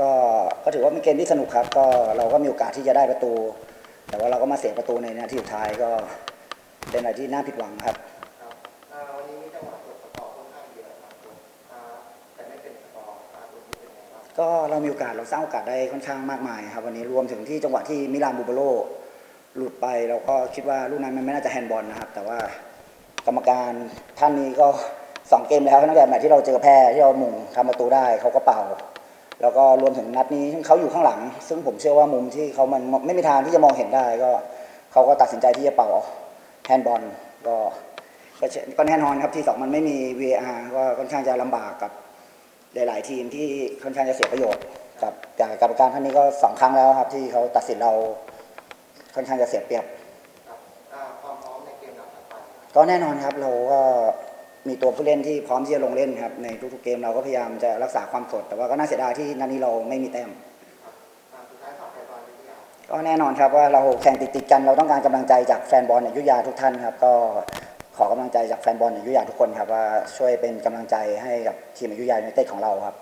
ก็ก็ถือว่าเป็นเกมที่สนุกครับ ก็เราก็มีโอกาสที่จะได้ประตู แต่ว่าเราก็มาเสียประตูในนาทีสุดท้ายก็เป็นอะไรที่น่าผิดหวังครับครับอ่าวันนี้มีจังหวะจบสกอร์ค่อนข้างเยอะครับผมอ่าแต่ไม่เป็นสกอร์อ่าวันนี้เป็นไงบ้างก็เรามีโอกาสเราสร้างโอกาสได้ค่อนข้างมากมายครับวันนี้รวมถึงที่จังหวะที่มิลานบูโบโลหลุดไปเราก็คิดว่าลูกนั้นมันไม่น่าจะแฮนด์บอลนะครับ แต่ว่ากรรมการท่านนี้ก็สองเกมแล้วตั้งแต่แมตช์ที่เราเจอแพ้ที่เราหมุ่งทำประตูได้เขาก็เป่า แล้วก็รวมถึงนัดนี้ซึ่งเขาอยู่ข้างหลัง ซึ่งผมเชื่อว่ามุมที่เขามันไม่มีทางที่จะมองเห็นได้ก็เขาก็ตัดสินใจที่จะเป่าแฮนด์บอลก็ก็เชื่อก็แน่นอนครับที่สองมันไม่มี VAR ก็ค่อนข้างจะลำบากกับหลาย ๆ ทีมที่ค่อนข้างจะเสียประโยชน์กับจากกรรมการท่านนี้ก็สองครั้งแล้วครับ ที่เขาตัดสินเราค่อนข้างจะเสียเปรียบครับอ่าความพร้อมในเกมนัดถัดไปครับก็แน่นอนครับเราก็ มีตัวผู้เล่นที่พร้อมที่จะลงเล่นครับในทุกๆเกมเราก็พยายามจะรักษาความสด แต่ว่าก็น่าเสียดายที่นัดนี้เราไม่มีแต้มก็แน่นอนครับว่าเราแข่งติดๆกันเราต้องการกำลังใจจากแฟนบอลอยุยาทุกท่านครับ ก็ขอกำลังใจจากแฟนบอลอยุยาทุกคนครับว่าช่วยเป็นกำลังใจให้กับทีมอยุยาในเต็ดของเราครับ